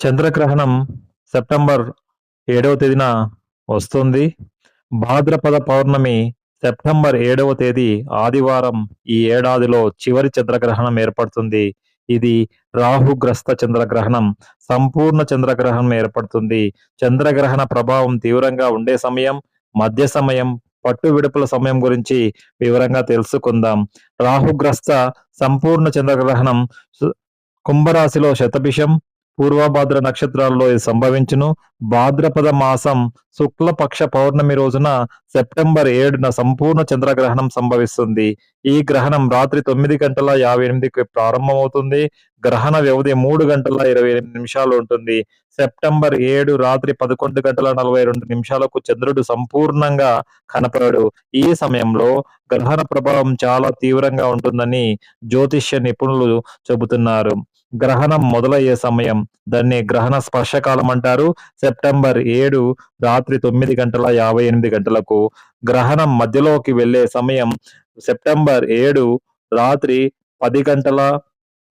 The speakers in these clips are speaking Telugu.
చంద్రగ్రహణం సెప్టెంబర్ ఏడవ తేదీన వస్తుంది. భాద్రపద పౌర్ణమి సెప్టెంబర్ ఏడవ తేదీ ఆదివారం ఈ ఏడాదిలో చివరి చంద్రగ్రహణం ఏర్పడుతుంది. ఇది రాహుగ్రస్త చంద్రగ్రహణం సంపూర్ణ చంద్రగ్రహణం ఏర్పడుతుంది. చంద్రగ్రహణ ప్రభావం తీవ్రంగా ఉండే సమయం మధ్య సమయం పట్టు విడుపుల సమయం గురించి వివరంగా తెలుసుకుందాం. రాహుగ్రస్త సంపూర్ణ చంద్రగ్రహణం కుంభరాశిలో శతభిషం పూర్వభాద్ర నక్షత్రాల్లో ఇది సంభవించును. భాద్రపద మాసం శుక్లపక్ష పౌర్ణమి రోజున సెప్టెంబర్ ఏడున సంపూర్ణ చంద్రగ్రహణం సంభవిస్తుంది. ఈ గ్రహణం రాత్రి తొమ్మిది గంటల యాభై ఎనిమిదికి ప్రారంభమవుతుంది. గ్రహణ వ్యవధి మూడు గంటల ఇరవై ఎనిమిది నిమిషాలు ఉంటుంది. సెప్టెంబర్ ఏడు రాత్రి పదకొండు గంటల నలభై రెండు నిమిషాలకు చంద్రుడు సంపూర్ణంగా కనపడడు. ఈ సమయంలో గ్రహణ ప్రభావం చాలా తీవ్రంగా ఉంటుందని జ్యోతిష్య నిపుణులు చెబుతున్నారు. గ్రహణం మొదలయ్యే సమయం. దాన్ని గ్రహణ స్పర్శకాలం అంటారు. సెప్టెంబర్ ఏడు రాత్రి తొమ్మిది గంటల యాభై ఎనిమిది గంటలకు గ్రహణం మధ్యలోకి వెళ్ళే సమయం సెప్టెంబర్ ఏడు రాత్రి పది గంటల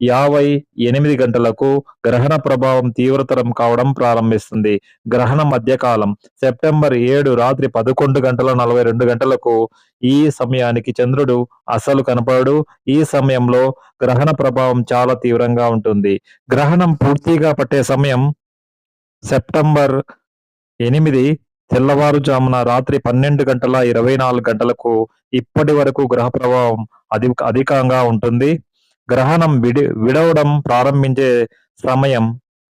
యాభై ఎనిమిది గంటలకు గ్రహణ ప్రభావం తీవ్రతరం కావడం ప్రారంభిస్తుంది. గ్రహణ మధ్యకాలం సెప్టెంబర్ ఏడు రాత్రి పదకొండు గంటల నలభై రెండు గంటలకు ఈ సమయానికి చంద్రుడు అసలు కనపడడు. ఈ సమయంలో గ్రహణ ప్రభావం చాలా తీవ్రంగా ఉంటుంది. గ్రహణం పూర్తిగా పట్టే సమయం సెప్టెంబర్ ఎనిమిది తెల్లవారుజామున రాత్రి పన్నెండు గంటల ఇరవై నాలుగు గంటలకు ఇప్పటి వరకు గ్రహ ప్రభావం అధి అధికంగా ఉంటుంది. గ్రహణం విడి విడవడం ప్రారంభించే సమయం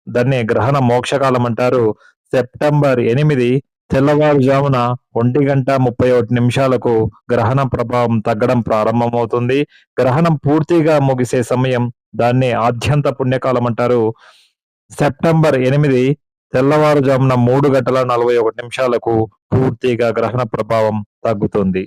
దాన్ని గ్రహణ మోక్షకాలం అంటారు. సెప్టెంబర్ ఎనిమిది తెల్లవారుజామున ఒంటి గంట ముప్పై ఒకటి నిమిషాలకు గ్రహణ ప్రభావం తగ్గడం ప్రారంభమవుతుంది. గ్రహణం పూర్తిగా ముగిసే సమయం దాన్ని ఆద్యంత పుణ్యకాలం అంటారు. సెప్టెంబర్ ఎనిమిది తెల్లవారుజామున మూడు గంటల నలభై ఒకటి నిమిషాలకు పూర్తిగా గ్రహణ ప్రభావం తగ్గుతుంది.